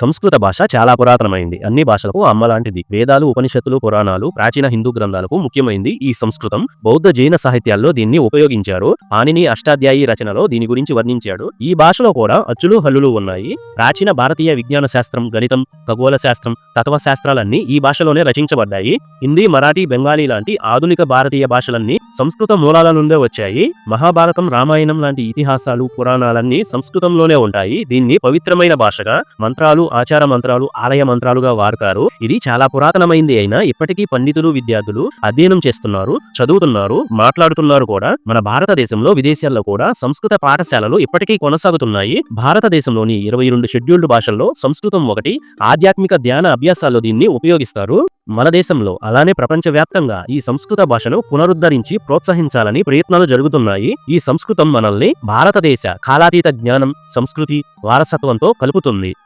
సంస్కృత భాష చాలా పురాతనమైంది. అన్ని భాషలకు అమ్మ లాంటిది వేదాలు ఉపనిషత్తులు పురాణాలు ప్రాచీన హిందూ గ్రంథాలకు ముఖ్యమైంది ఈ సంస్కృతం. బౌద్ధ జైన సాహిత్యాల్లో దీన్ని ఉపయోగించారు. ఆనిని అష్టాధ్యాయి రచనలో దీని గురించి వర్ణించాడు. ఈ భాషలో కూడా అచ్చులు హల్లులు ఉన్నాయి. ప్రాచీన భారతీయ విజ్ఞాన శాస్త్రం గణితం ఖగోళ శాస్త్రం తత్వశాస్త్రాలన్నీ ఈ భాషలోనే రచించబడ్డాయి. హిందీ మరాఠీ బెంగాలీ లాంటి ఆధునిక భారతీయ భాషలన్నీ సంస్కృత మూలాల నుండే వచ్చాయి. మహాభారతం రామాయణం లాంటి ఇతిహాసాలు పురాణాలన్నీ సంస్కృతంలోనే ఉంటాయి. దీన్ని పవిత్రమైన భాషగా మంత్రాలు ఆచార మంత్రాలు ఆలయ మంత్రాలుగా వాడతారు. ఇది చాలా పురాతనమైంది అయినా ఇప్పటికీ పండితులు విద్యార్థులు అధ్యయనం చేస్తున్నారు చదువుతున్నారు మాట్లాడుతున్నారు కూడా. మన భారతదేశంలో విదేశాల్లో కూడా సంస్కృత పాఠశాలలు ఇప్పటికీ కొనసాగుతున్నాయి. భారతదేశంలోని ఇరవై రెండు షెడ్యూల్డ్ భాషల్లో సంస్కృతం ఒకటి ఆధ్యాత్మిక ధ్యాన అభ్యాసాల్లో దీన్ని ఉపయోగిస్తారు. మన దేశంలో అలానే ప్రపంచవ్యాప్తంగా ఈ సంస్కృత భాషను పునరుద్ధరించి ప్రోత్సహించాలని ప్రయత్నాలు జరుగుతున్నాయి. ఈ సంస్కృతం మనల్ని భారతదేశ కాలాతీత జ్ఞానం సంస్కృతి వారసత్వంతో కలుపుతుంది.